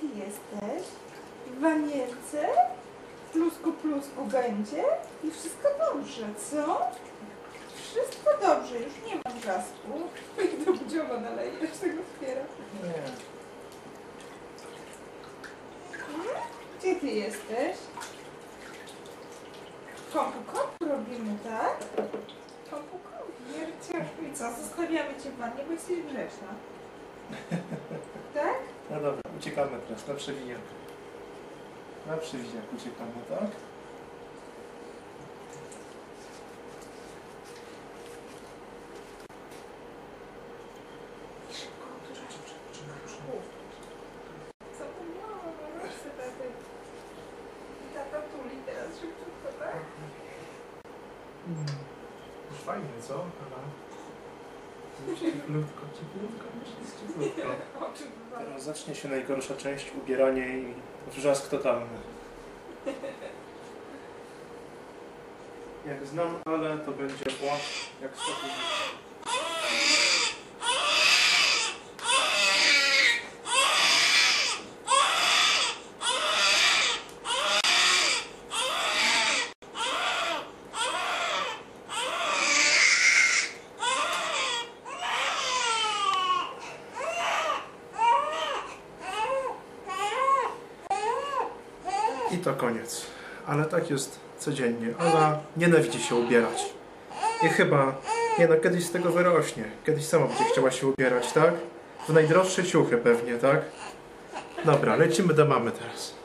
ty jesteś? W wanierce? W plusku plusku będzie? I wszystko dobrze, co? Wszystko dobrze, już nie mam brzasku. I do budziowa nalejesz tego otwiera. Nie. Hmm? Gdzie ty jesteś? Kompu, kompu robimy, tak? Kompu, kompu. Wierciarku. I co, zostawiamy cię w wannie, bo jesteś grzeczna. No dobra, uciekamy teraz na przewijak. Na przewijak uciekamy, tak? Tak? Już fajnie, co? Aha. Cieplutko, cieplutko, cieplutko. Teraz zacznie się najgorsza część, ubieranie i wrzask totalny. Jak znam ale to będzie płacz jak sobie. I to koniec. Ale tak jest codziennie. Ona nienawidzi się ubierać. I chyba, nie no, kiedyś z tego wyrośnie. Kiedyś sama będzie chciała się ubierać, tak? W najdroższe ciuchy pewnie, tak? Dobra, lecimy do mamy teraz.